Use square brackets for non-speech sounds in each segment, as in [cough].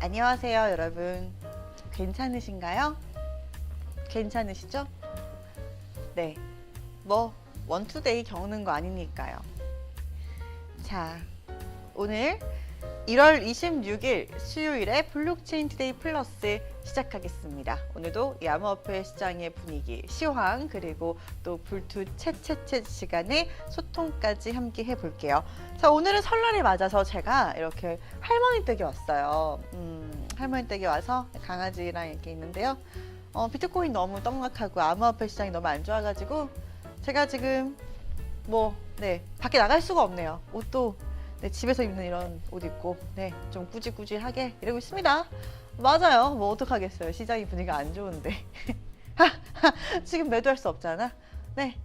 안녕하세요, 여러분. 괜찮으신가요? 괜찮으시죠? 네. 뭐, 원투데이 겪는 거 아니니까요. 자, 오늘 1월 26일 수요일에 블록체인 투데이 플러스 시작하겠습니다. 오늘도 이 암호화폐 시장의 분위기, 시황, 그리고 또 불투 채채채 시간에 소통까지 함께 해볼게요. 자, 오늘은 설날을 맞아서 제가 이렇게 할머니 댁에 왔어요. 음, 할머니 댁에 와서 강아지랑 이렇게 있는데요. 어, 비트코인 너무 떡락하고 암호화폐 시장이 너무 안 좋아가지고 제가 지금 뭐, 네, 밖에 나갈 수가 없네요. 옷도 네, 집에서 입는 이런 옷 입고 네, 좀 꾸질꾸질하게 이러고 있습니다. 맞아요. 뭐 어떡하겠어요. 시장이 분위기가 안 좋은데. [laughs] 지금 매도할 수 없잖아. 네.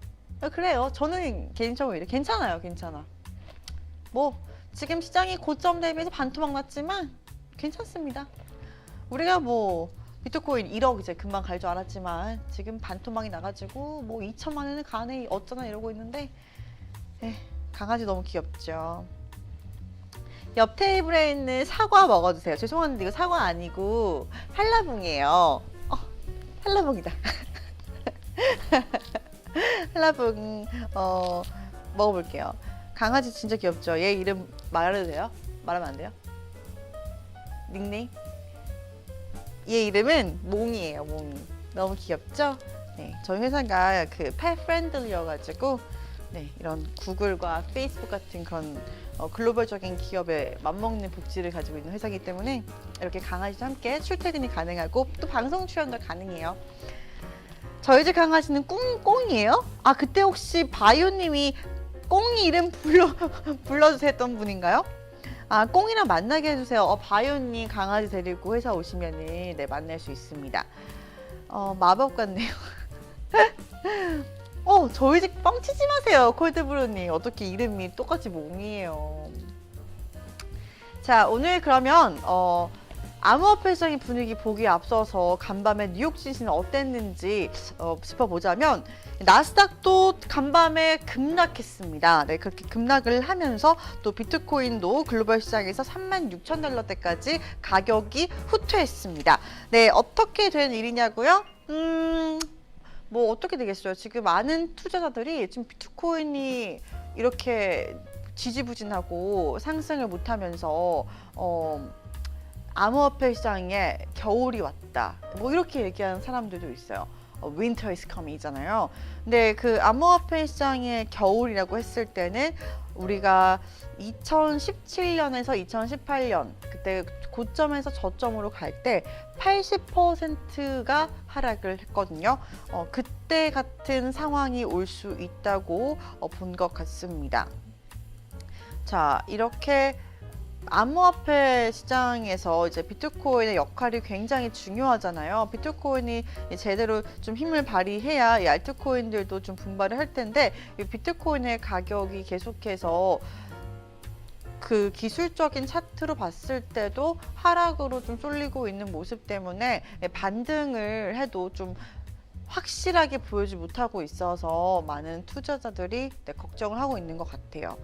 어, 그래요. 저는 개인적으로 이래 괜찮아요. 괜찮아. 뭐 지금 시장이 고점 대비해서 반토막 났지만 괜찮습니다. 우리가 뭐 비트코인 1억 이제 금방 갈 줄 알았지만 지금 반토막이 나가지고 뭐 2천만 원을 가네 어쩌나 이러고 있는데 에, 강아지 너무 귀엽죠. 옆 테이블에 있는 사과 먹어주세요. 죄송한데 이거 사과 아니고 한라봉이에요. 어, 한라봉이다. [laughs] 한라봉 어, 먹어볼게요. 강아지 진짜 귀엽죠? 얘 이름 말해도 돼요? 말하면 안 돼요? 닉네임? 얘 이름은 몽이에요, 몽이. 너무 귀엽죠? 네, 저희 회사가 그 펫 프렌들리여가지고 네, 이런 구글과 페이스북 같은 그런 어, 글로벌적인 기업에 맞먹는 복지를 가지고 있는 회사이기 때문에 이렇게 강아지와 함께 출퇴근이 가능하고 또 방송 출연도 가능해요. 저희 집 강아지는 꿍, 꽁이에요? 아, 그때 혹시 바이오님이 꽁이 이름 불러, [laughs] 불러주세요 했던 분인가요? 아, 꽁이랑 만나게 해주세요. 어, 바이오님 강아지 데리고 회사 오시면은 네, 만날 수 있습니다. 어, 마법 같네요. [laughs] 어, 저희 집 뻥치지 마세요. 콜드브루님. 어떻게 이름이 똑같이 몽이에요. 자, 오늘 그러면, 어, 암호화폐 시장의 분위기 보기에 앞서서 간밤에 뉴욕 지수는 어땠는지 어, 짚어보자면 나스닥도 간밤에 급락했습니다. 네, 그렇게 급락을 하면서 또 비트코인도 글로벌 시장에서 3만 6천 달러대까지 가격이 후퇴했습니다. 네, 어떻게 된 일이냐고요? 음, 뭐 어떻게 되겠어요? 지금 많은 투자자들이 지금 비트코인이 이렇게 지지부진하고 상승을 못하면서 어, 암호화폐 시장에 겨울이 왔다. 뭐 이렇게 얘기하는 사람들도 있어요. 어, Winter is coming이잖아요. 근데 그 암호화폐 시장의 겨울이라고 했을 때는 우리가 2017년에서 2018년 그때 고점에서 저점으로 갈 때 80%가 하락을 했거든요. 어, 그때 같은 상황이 올 수 있다고 어, 본것 같습니다. 자, 이렇게 암호화폐 시장에서 이제 비트코인의 역할이 굉장히 중요하잖아요. 비트코인이 제대로 좀 힘을 발휘해야 이 알트코인들도 좀 분발을 할 텐데 이 비트코인의 가격이 계속해서 그 기술적인 차트로 봤을 때도 하락으로 좀 쏠리고 있는 모습 때문에 반등을 해도 좀 확실하게 보여주지 못하고 있어서 많은 투자자들이 네, 걱정을 하고 있는 것 같아요.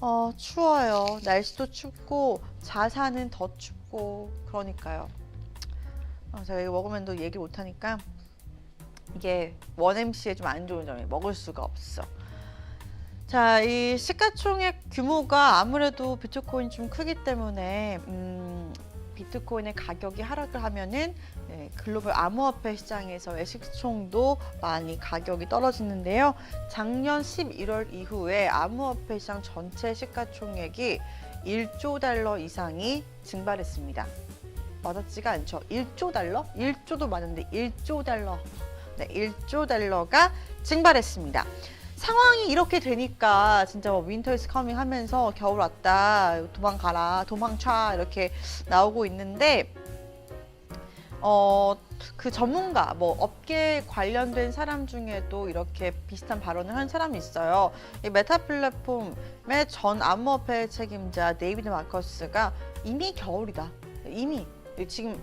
어, 추워요. 날씨도 춥고 자산은 더 춥고 그러니까요. 어, 제가 이거 먹으면 또 얘기 못 하니까 이게 원 MC의 좀 안 좋은 점이 먹을 수가 없어. 자, 이 시가총액 규모가 아무래도 비트코인 좀 크기 때문에 음, 비트코인의 가격이 하락을 하면은 네, 글로벌 암호화폐 시장에서의 시총도 많이 가격이 떨어지는데요. 작년 11월 이후에 암호화폐 시장 전체 시가총액이 1조 달러 이상이 증발했습니다. 맞았지가 않죠. 1조 달러? 1조도 많은데 1조 달러. 네, 1조 달러가 증발했습니다. 상황이 이렇게 되니까 진짜 뭐 윈터 이스 커밍 하면서 겨울 왔다 도망가라 도망쳐 이렇게 나오고 있는데 어 그 전문가 뭐 업계 관련된 사람 중에도 이렇게 비슷한 발언을 한 사람이 있어요. 이 메타 플랫폼의 전 암호화폐 책임자 데이비드 마커스가 이미 겨울이다. 이미 지금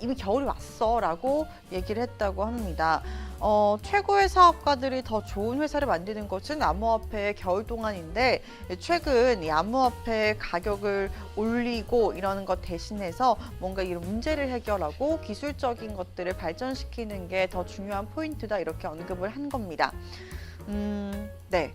이미 겨울이 왔어라고 얘기를 했다고 합니다. 어, 최고의 사업가들이 더 좋은 회사를 만드는 것은 암호화폐의 겨울 동안인데 최근 이 암호화폐 가격을 올리고 이러는 것 대신해서 뭔가 이런 문제를 해결하고 기술적인 것들을 발전시키는 게 더 중요한 포인트다 이렇게 언급을 한 겁니다. 음, 네.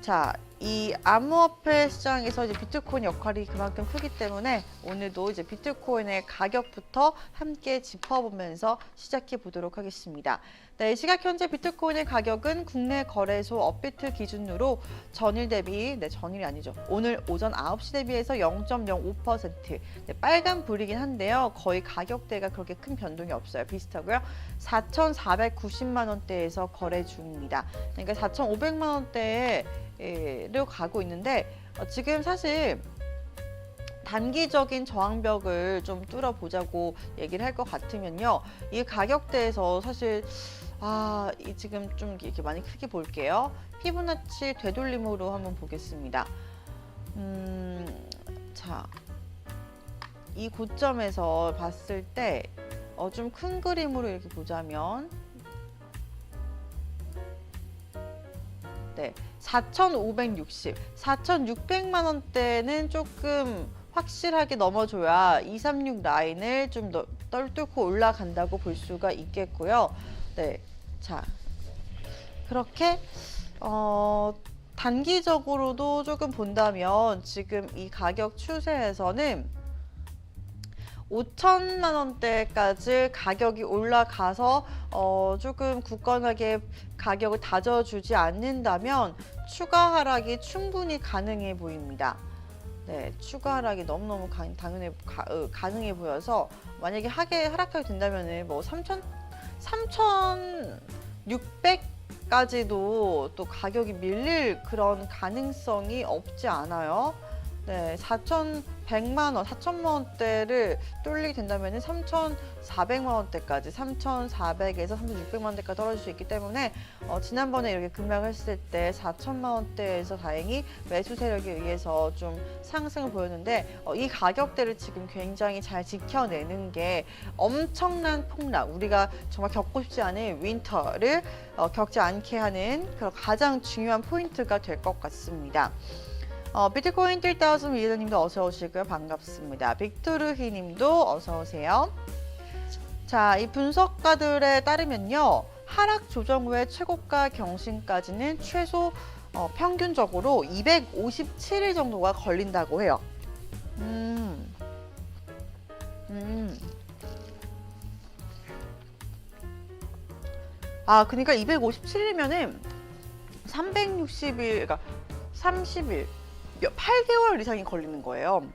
자, 이 암호화폐 시장에서 이제 비트코인 역할이 그만큼 크기 때문에 오늘도 이제 비트코인의 가격부터 함께 짚어보면서 시작해 보도록 하겠습니다. 네, 시각 현재 비트코인의 가격은 국내 거래소 업비트 기준으로 전일 대비, 네, 전일이 아니죠. 오늘 오전 9시 대비해서 0.05%, 네, 빨간 불이긴 한데요. 거의 가격대가 그렇게 큰 변동이 없어요. 비슷하고요. 4,490만 원대에서 거래 중입니다. 그러니까 4,500만 원대 로 가고 있는데 어, 지금 사실 단기적인 저항벽을 좀 뚫어보자고 얘기를 할 것 같으면요. 이 가격대에서 사실 아, 이 지금 좀 이렇게 많이 크게 볼게요. 피부나치 되돌림으로 한번 보겠습니다. 음, 자, 이 고점에서 봤을 때, 어, 좀 큰 그림으로 이렇게 보자면, 네, 4,560, 4,600만 원대는 조금 확실하게 넘어줘야 236 라인을 좀 더, 떨뚫고 올라간다고 볼 수가 있겠고요. 네, 자, 그렇게 어, 단기적으로도 조금 본다면 지금 이 가격 추세에서는 5천만 원대까지 가격이 올라가서 어, 조금 굳건하게 가격을 다져주지 않는다면 추가 하락이 충분히 가능해 보입니다. 네, 추가 하락이 너무너무 가, 당연해, 가, 어, 가능해 보여서 만약에 하게 하락하게 된다면은 뭐 3천 3,600까지도 또 가격이 밀릴 그런 가능성이 없지 않아요. 네, 4,100만 원, 4천만 원대를 뚫리게 된다면 3,400만 원대까지, 3,400에서 3,600만 원대까지 떨어질 수 있기 때문에 어, 지난번에 이렇게 급락을 했을 때 4천만 원대에서 다행히 매수 세력에 의해서 좀 상승을 보였는데 어, 이 가격대를 지금 굉장히 잘 지켜내는 게 엄청난 폭락, 우리가 정말 겪고 싶지 않은 윈터를 어, 겪지 않게 하는 그런 가장 중요한 포인트가 될 것 같습니다. 어, 비트코인 3000 위에님도 어서 오시고요. 반갑습니다. 빅토르히 님도 어서 오세요. 자, 이 분석가들에 따르면요. 하락 조정 후에 최고가 경신까지는 최소 어, 평균적으로 257일 정도가 걸린다고 해요. 음. 음. 아, 그러니까 257일이면은 360일, 그러니까 30일, 8개월 이상이 걸리는 거예요.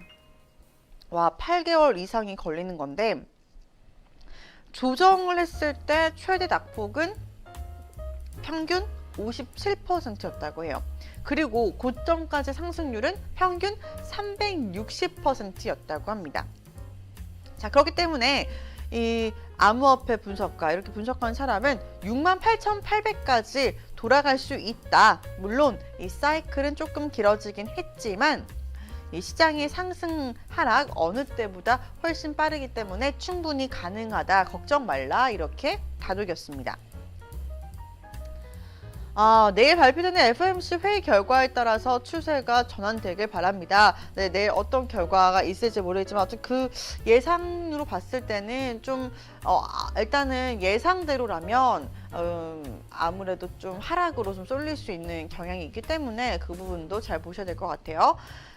와, 8개월 이상이 걸리는 건데, 조정을 했을 때 최대 낙폭은 평균 57%였다고 해요. 그리고 고점까지 상승률은 평균 360%였다고 합니다. 자, 그렇기 때문에 이 암호화폐 분석가 이렇게 분석하는 사람은 68,800까지 돌아갈 수 있다. 물론 이 사이클은 조금 길어지긴 했지만 이 시장의 상승 하락 어느 때보다 훨씬 빠르기 때문에 충분히 가능하다. 걱정 말라. 이렇게 다독였습니다. 아, 내일 발표되는 FOMC 회의 결과에 따라서 추세가 전환되길 바랍니다. 네, 내일 어떤 결과가 있을지 모르겠지만 어쨌든 그 예상으로 봤을 때는 좀 어, 아, 일단은 예상대로라면 음, 아무래도 좀 하락으로 좀 쏠릴 수 있는 경향이 있기 때문에 그 부분도 잘 보셔야 될 것 같아요.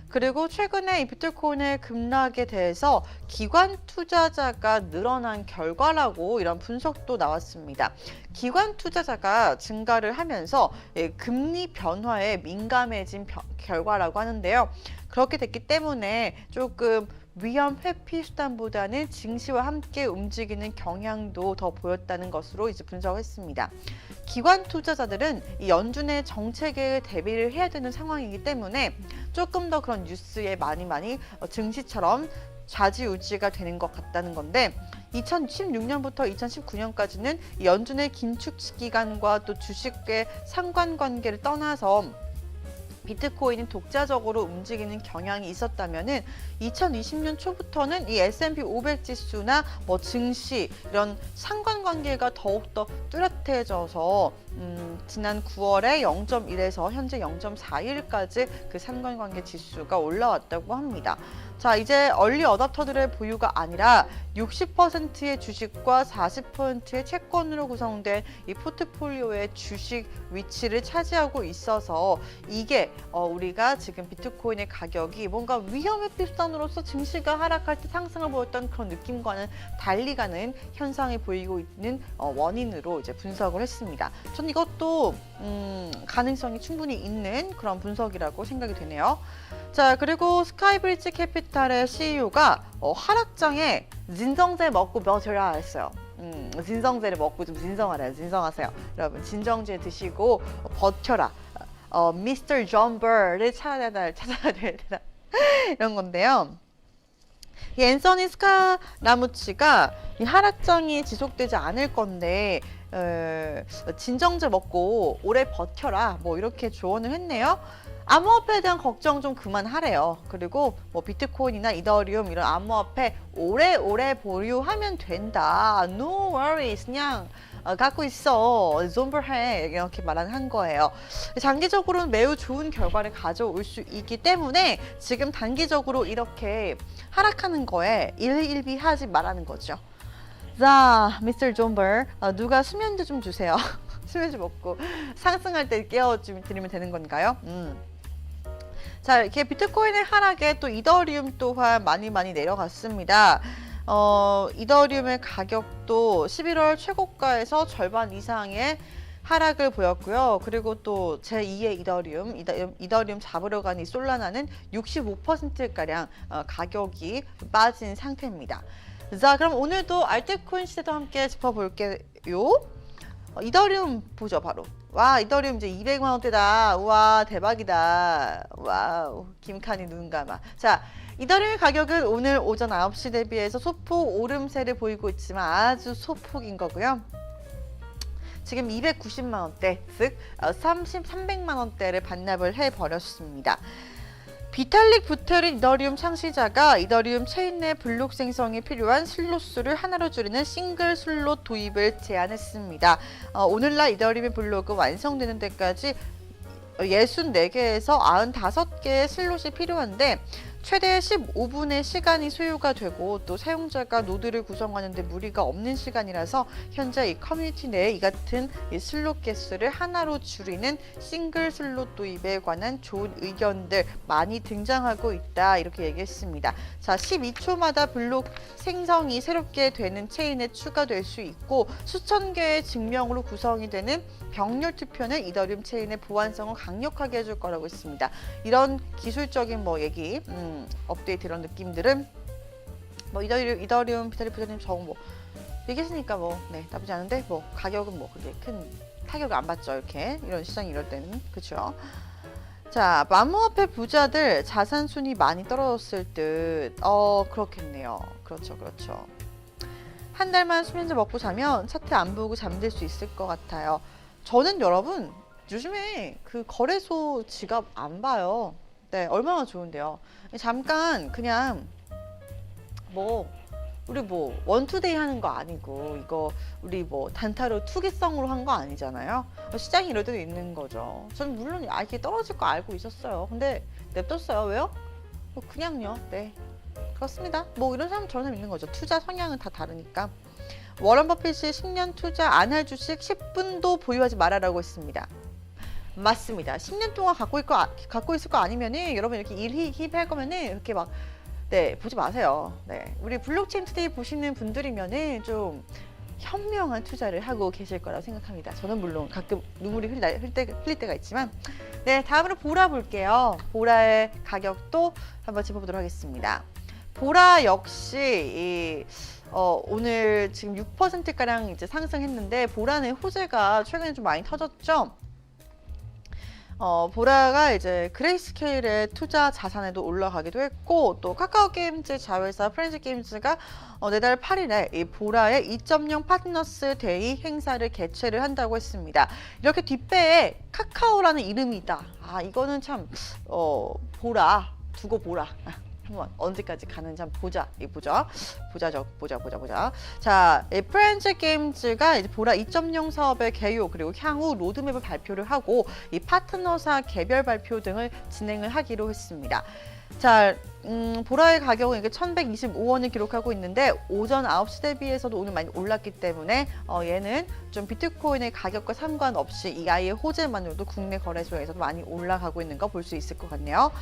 그리고 최근에 이 비트코인의 급락에 대해서 기관 투자자가 늘어난 결과라고 이런 분석도 나왔습니다. 기관 투자자가 증가를 하면서 예, 금리 변화에 민감해진 벼- 결과라고 하는데요. 그렇게 됐기 때문에 조금 위험 회피 수단보다는 증시와 함께 움직이는 경향도 더 보였다는 것으로 이제 분석했습니다. 기관 투자자들은 이 연준의 정책에 대비를 해야 되는 상황이기 때문에 조금 더 그런 뉴스에 많이 많이 어, 증시처럼 좌지우지가 되는 것 같다는 건데 2016년부터 2019년까지는 연준의 긴축 기간과 또 주식의 상관관계를 떠나서 비트코인이 독자적으로 움직이는 경향이 있었다면은 2020년 초부터는 이 S&P 500 지수나 뭐 증시 이런 상관관계가 더욱더 뚜렷해져서 음, 지난 9월에 0.1에서 현재 0.41까지 그 상관관계 지수가 올라왔다고 합니다. 자, 이제 얼리 어답터들의 보유가 아니라 60%의 주식과 40%의 채권으로 구성된 이 포트폴리오의 주식 위치를 차지하고 있어서 이게 어, 우리가 지금 비트코인의 가격이 뭔가 위험의 필선으로서 증시가 하락할 때 상승을 보였던 그런 느낌과는 달리 가는 현상이 보이고 있는 어, 원인으로 이제 분석을 했습니다. 전 이것도 음, 가능성이 충분히 있는 그런 분석이라고 생각이 되네요. 자 그리고 스카이브리지 캐피탈의 CEO가 어, 하락장에 진정제 먹고 버텨라 했어요. 음, 진정제를 먹고 좀 진정하래요. 진정하세요. 여러분 진정제 드시고 버텨라. 어, 미스터 존버를 찾아야 찾아야 되나 [laughs] 이런 건데요. 이 앤서니 스카 라무치가 이 하락장이 지속되지 않을 건데 어, 진정제 먹고 오래 버텨라 뭐 이렇게 조언을 했네요. 암호화폐에 대한 걱정 좀 그만하래요. 그리고 뭐 비트코인이나 이더리움 이런 암호화폐 오래오래 보유하면 된다. No worries. 그냥 어, 갖고 있어. 존버해. 이렇게 말한 거예요. 장기적으로는 매우 좋은 결과를 가져올 수 있기 때문에 지금 단기적으로 이렇게 하락하는 거에 일일비하지 말라는 거죠. 자, 미스터 존버, 어, 누가 수면제 좀 주세요. [laughs] 수면제 먹고 상승할 때 깨워 좀 드리면 되는 건가요? 음. 자, 이렇게 비트코인의 하락에 또 이더리움 또한 많이 많이 내려갔습니다. 어, 이더리움의 가격도 11월 최고가에서 절반 이상의 하락을 보였고요. 그리고 또 제2의 이더리움, 이더리움, 이더리움 잡으러 간 이 솔라나는 65%가량 어, 가격이 빠진 상태입니다. 자, 그럼 오늘도 알트코인 시대도 함께 짚어볼게요. 어, 이더리움 보죠, 바로. 와, 이더리움 이제 200만 원대다. 우와, 대박이다. 와우, 김칸이 눈 감아. 자, 이더리움 가격은 오늘 오전 9시 대비해서 소폭 오름세를 보이고 있지만 아주 소폭인 거고요. 지금 290만 원대, 즉 30, 300만 원대를 반납을 해 버렸습니다. 비탈릭 부테린 이더리움 창시자가 이더리움 체인 내 블록 생성에 필요한 슬롯 수를 하나로 줄이는 싱글 슬롯 도입을 제안했습니다. 어, 오늘날 이더리움의 블록은 완성되는 데까지 64개에서 95개의 슬롯이 필요한데 최대 15분의 시간이 소요가 되고 또 사용자가 노드를 구성하는데 무리가 없는 시간이라서 현재 이 커뮤니티 내에 이 같은 이 슬롯 개수를 하나로 줄이는 싱글 슬롯 도입에 관한 좋은 의견들 많이 등장하고 있다 이렇게 얘기했습니다. 자, 12초마다 블록 생성이 새롭게 되는 체인에 추가될 수 있고 수천 개의 증명으로 구성이 되는 병렬 투표는 이더리움 체인의 보안성을 강력하게 해줄 거라고 했습니다. 이런 기술적인 뭐 얘기, 음, 업데이트 이런 느낌들은 뭐 이더리움, 이더리움 비타리 부자님 저뭐 얘기했으니까 뭐 네, 나쁘지 않은데 뭐 가격은 뭐 그게 큰 타격을 안 받죠 이렇게 이런 시장이 이럴 때는 그렇죠. 자, 암호화폐 부자들 자산 순위 많이 떨어졌을 듯. 어, 그렇겠네요. 그렇죠, 그렇죠. 한 달만 수면제 먹고 자면 차트 안 보고 잠들 수 있을 것 같아요. 저는 여러분 요즘에 그 거래소 지갑 안 봐요. 네, 얼마나 좋은데요. 잠깐 그냥 뭐 우리 뭐 원투데이 하는 거 아니고 이거 우리 뭐 단타로 투기성으로 한 거 아니잖아요. 시장이 이럴 때도 있는 거죠. 저는 물론 아 이게 떨어질 거 알고 있었어요. 근데 냅뒀어요. 왜요? 뭐 그냥요. 네. 그렇습니다. 뭐 이런 사람 저런 사람 있는 거죠. 투자 성향은 다 다르니까. 워런 버핏이 10년 투자 안 할 주식 10분도 보유하지 말아라고 했습니다. 맞습니다. 10년 동안 갖고 있고 아, 갖고 있을 거 아니면은 여러분 이렇게 일힙할 거면은 이렇게 막 네, 보지 마세요. 네. 우리 블록체인 투데이 보시는 분들이면은 좀 현명한 투자를 하고 계실 거라고 생각합니다. 저는 물론 가끔 눈물이 흘, 흘, 때, 흘릴 때가 있지만 네, 다음으로 보라 볼게요. 보라의 가격도 한번 짚어보도록 하겠습니다. 보라 역시 이 어, 오늘 지금 6%가량 이제 상승했는데 보라는 호재가 최근에 좀 많이 터졌죠. 어, 보라가 이제 그레이스케일의 투자 자산에도 올라가기도 했고 또 카카오 게임즈 자회사 프렌즈 게임즈가 어, 내달 8일에 이 보라의 2.0 파트너스 데이 행사를 개최를 한다고 했습니다. 이렇게 뒷배에 카카오라는 이름이 있다. 아 이거는 참 어, 보라 두고 보라. 한번 언제까지 가는지 한번 보자. 이 보자. 보자죠. 보자 보자 보자. 자, 이 프렌즈 게임즈가 이제 보라 2.0 사업의 개요 그리고 향후 로드맵을 발표를 하고 이 파트너사 개별 발표 등을 진행을 하기로 했습니다. 자, 음, 보라의 가격은 이게 1,125원을 기록하고 있는데 오전 9시 대비해서도 오늘 많이 올랐기 때문에 어, 얘는 좀 비트코인의 가격과 상관없이 이 아이의 호재만으로도 국내 거래소에서도 많이 올라가고 있는 거 볼 수 있을 것 같네요.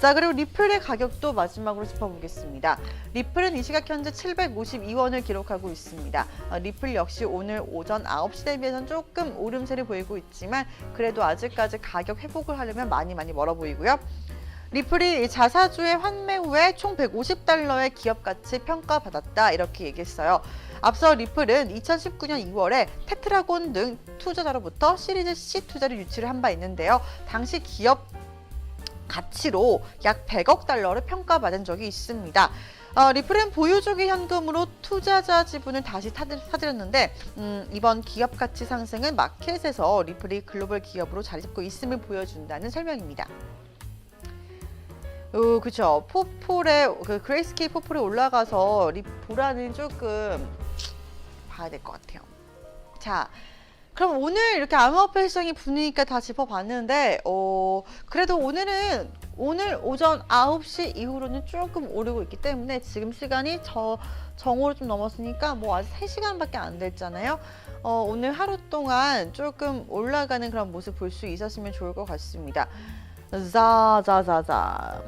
자, 그리고 리플의 가격도 마지막으로 짚어보겠습니다. 리플은 이 시각 현재 752원을 기록하고 있습니다. 어, 리플 역시 오늘 오전 9시 대비해서는 조금 오름세를 보이고 있지만 그래도 아직까지 가격 회복을 하려면 많이 많이 멀어 보이고요. 리플이 이 자사주의 환매 후에 총 150달러의 기업 가치 평가받았다 이렇게 얘기했어요. 앞서 리플은 2019년 2월에 테트라곤 등 투자자로부터 시리즈 C 투자를 유치를 한 바 있는데요. 당시 기업 가치로 약 100억 달러를 평가받은 적이 있습니다. 어, 리플은 보유주기 현금으로 투자자 지분을 다시 사들였는데 음, 이번 기업 가치 상승은 마켓에서 리플이 글로벌 기업으로 자리 잡고 있음을 보여준다는 설명입니다. 어, 그쵸. 포폴에, 그 그레이스케이 포폴에 올라가서 리보라는 조금 봐야 될 것 같아요. 자, 그럼 오늘 이렇게 암호화폐 일정이 분위기가 다 짚어봤는데, 어, 그래도 오늘은 오늘 오전 9시 이후로는 조금 오르고 있기 때문에 지금 시간이 저 정오를 좀 넘었으니까 뭐 아직 3시간밖에 안 됐잖아요. 어, 오늘 하루 동안 조금 올라가는 그런 모습 볼 수 있었으면 좋을 것 같습니다. 자자자자.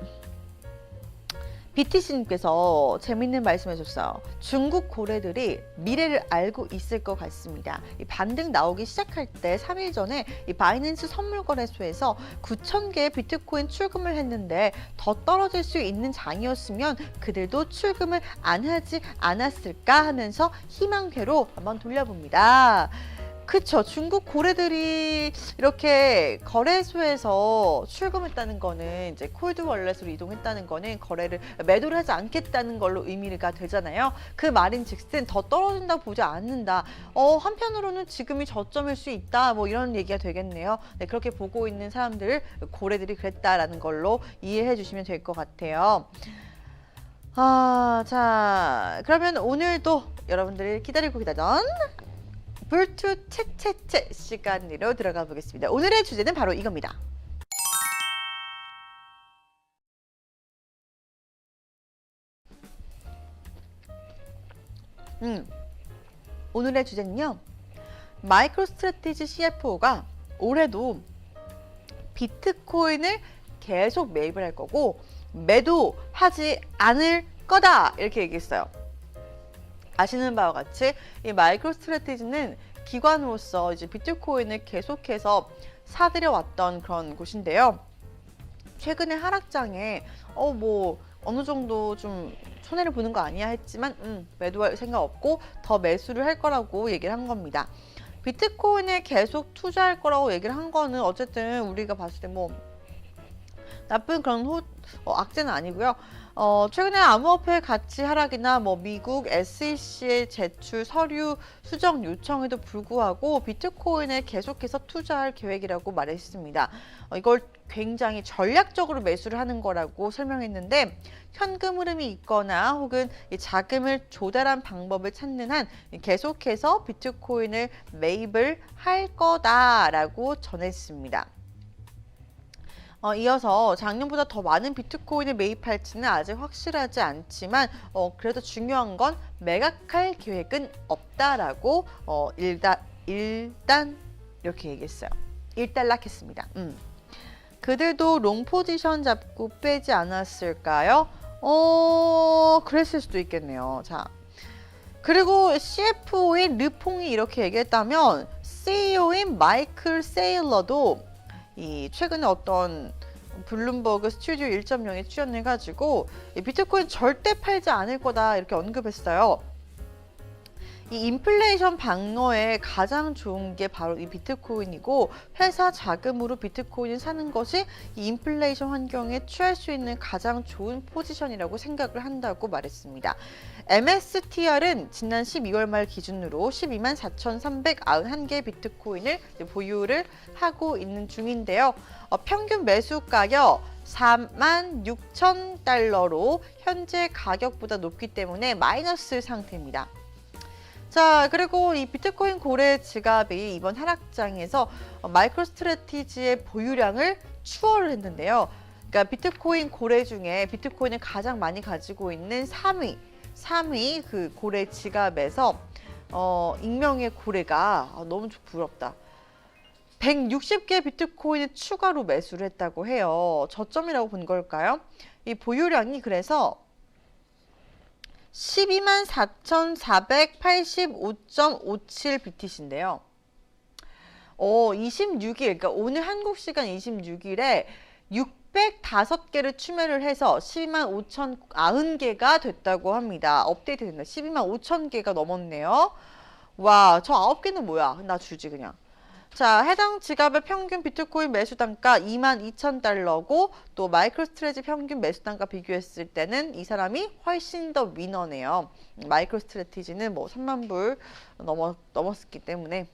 BTC님께서 재밌는 말씀 해줬어요. 중국 고래들이 미래를 알고 있을 것 같습니다. 이 반등 나오기 시작할 때 3일 전에 이 바이낸스 선물거래소에서 9천 개의 비트코인 출금을 했는데 더 떨어질 수 있는 장이었으면 그들도 출금을 안 하지 않았을까 하면서 희망회로 한번 돌려봅니다. 그쵸. 중국 고래들이 이렇게 거래소에서 출금했다는 거는 이제 콜드 월렛으로 이동했다는 거는 거래를 매도를 하지 않겠다는 걸로 의미가 되잖아요. 그 말인 즉슨 더 떨어진다 보지 않는다. 어, 한편으로는 지금이 저점일 수 있다. 뭐 이런 얘기가 되겠네요. 네, 그렇게 보고 있는 사람들, 고래들이 그랬다라는 걸로 이해해 주시면 될 것 같아요. 아, 자, 그러면 오늘도 여러분들이 기다리고 계시던 불투 채채채 시간으로 들어가 보겠습니다. 오늘의 주제는 바로 이겁니다. 음, 오늘의 주제는요. 마이크로 스트래티지 CFO가 올해도 비트코인을 계속 매입을 할 거고 매도하지 않을 거다 이렇게 얘기했어요. 아시는 바와 같이 이 마이크로 스트래티지는 기관으로서 이제 비트코인을 계속해서 사들여 왔던 그런 곳인데요. 최근에 하락장에 어 뭐 어느 정도 좀 손해를 보는 거 아니야 했지만 음, 매도할 생각 없고 더 매수를 할 거라고 얘기를 한 겁니다. 비트코인에 계속 투자할 거라고 얘기를 한 거는 어쨌든 우리가 봤을 때 뭐 나쁜 그런 호, 어, 악재는 아니고요. 어, 최근에 암호화폐 가치 하락이나 뭐 미국 SEC의 제출 서류 수정 요청에도 불구하고 비트코인에 계속해서 투자할 계획이라고 말했습니다. 어, 이걸 굉장히 전략적으로 매수를 하는 거라고 설명했는데 현금 흐름이 있거나 혹은 이 자금을 조달한 방법을 찾는 한 계속해서 비트코인을 매입을 할 거다라고 전했습니다. 어, 이어서 작년보다 더 많은 비트코인을 매입할지는 아직 확실하지 않지만 어, 그래도 중요한 건 매각할 계획은 없다라고 어, 일단 일단 이렇게 얘기했어요. 일단락했습니다. 음. 그들도 롱 포지션 잡고 빼지 않았을까요? 어, 그랬을 수도 있겠네요. 자. 그리고 CFO인 르퐁이 이렇게 얘기했다면 CEO인 마이클 세일러도 이 최근에 어떤 블룸버그 스튜디오 1.0에 출연해가지고 이 비트코인 절대 팔지 않을 거다 이렇게 언급했어요. 이 인플레이션 방어에 가장 좋은 게 바로 이 비트코인이고 회사 자금으로 비트코인을 사는 것이 이 인플레이션 환경에 취할 수 있는 가장 좋은 포지션이라고 생각을 한다고 말했습니다. MSTR은 지난 12월 말 기준으로 12만 4,391개 비트코인을 보유를 하고 있는 중인데요. 어, 평균 매수 가격 4만 6천 달러로 현재 가격보다 높기 때문에 마이너스 상태입니다. 자, 그리고 이 비트코인 고래 지갑이 이번 하락장에서 어, 마이크로 스트래티지의 보유량을 추월을 했는데요. 그러니까 비트코인 고래 중에 비트코인을 가장 많이 가지고 있는 3위, 3위 그 고래 지갑에서 어, 익명의 고래가 아, 너무 좀 부럽다. 160개 비트코인을 추가로 매수를 했다고 해요. 저점이라고 본 걸까요? 이 보유량이 그래서 12만 4,485.57 BTC인데요. 어, 26일, 그러니까 오늘 한국 시간 26일에 605개를 추매를 해서 12만 5,090개가 됐다고 합니다. 업데이트 된다. 12만 5천 개가 넘었네요. 와, 저 9개는 뭐야? 나 주지 그냥. 자, 해당 지갑의 평균 비트코인 매수 단가 2만 2천 달러고 또 마이크로 스트레지 평균 매수 단가 비교했을 때는 이 사람이 훨씬 더 위너네요. 마이크로 스트레티지는 뭐 3만 불 넘어, 넘었기 때문에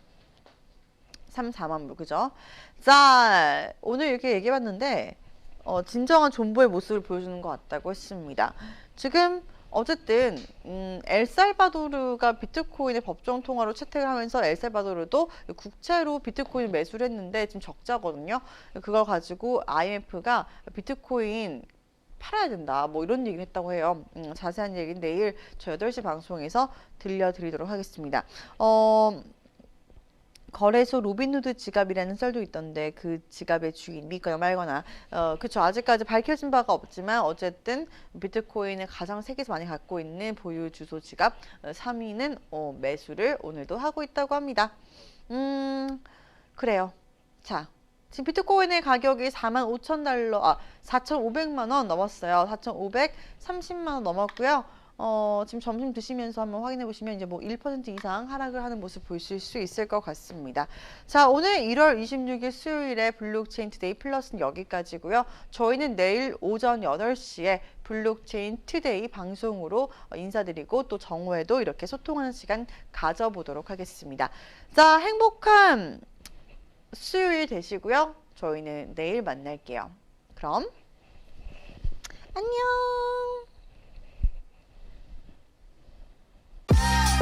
3, 4만 불 그죠? 자, 오늘 이렇게 얘기해 봤는데 어, 진정한 존버의 모습을 보여주는 것 같다고 했습니다. 지금 어쨌든 음, 엘살바도르가 비트코인의 법정 통화로 채택을 하면서 엘살바도르도 국채로 비트코인 매수를 했는데 지금 적자거든요. 그걸 가지고 IMF가 비트코인 팔아야 된다. 뭐 이런 얘기를 했다고 해요. 음, 자세한 얘기는 내일 저 8시 방송에서 들려드리도록 하겠습니다. 어, 거래소 로빈후드 지갑이라는 썰도 있던데 그 지갑의 주인 믿거나 말거나 어 그쵸 아직까지 밝혀진 바가 없지만 어쨌든 비트코인을 가장 세계에서 많이 갖고 있는 보유 주소 지갑 어, 3위는 어, 매수를 오늘도 하고 있다고 합니다. 음 그래요. 자 지금 비트코인의 가격이 4만 5천 달러 아 4,500만 원 넘었어요. 4,530만 원 넘었고요. 어, 지금 점심 드시면서 한번 확인해 보시면 이제 뭐 1% 이상 하락을 하는 모습 보실 수 있을 것 같습니다. 자, 오늘 1월 26일 수요일에 블록체인 투데이 플러스는 여기까지고요. 저희는 내일 오전 8시에 블록체인 투데이 방송으로 인사드리고 또 정오에도 이렇게 소통하는 시간 가져보도록 하겠습니다. 자, 행복한 수요일 되시고요. 저희는 내일 만날게요. 그럼 안녕. Bye.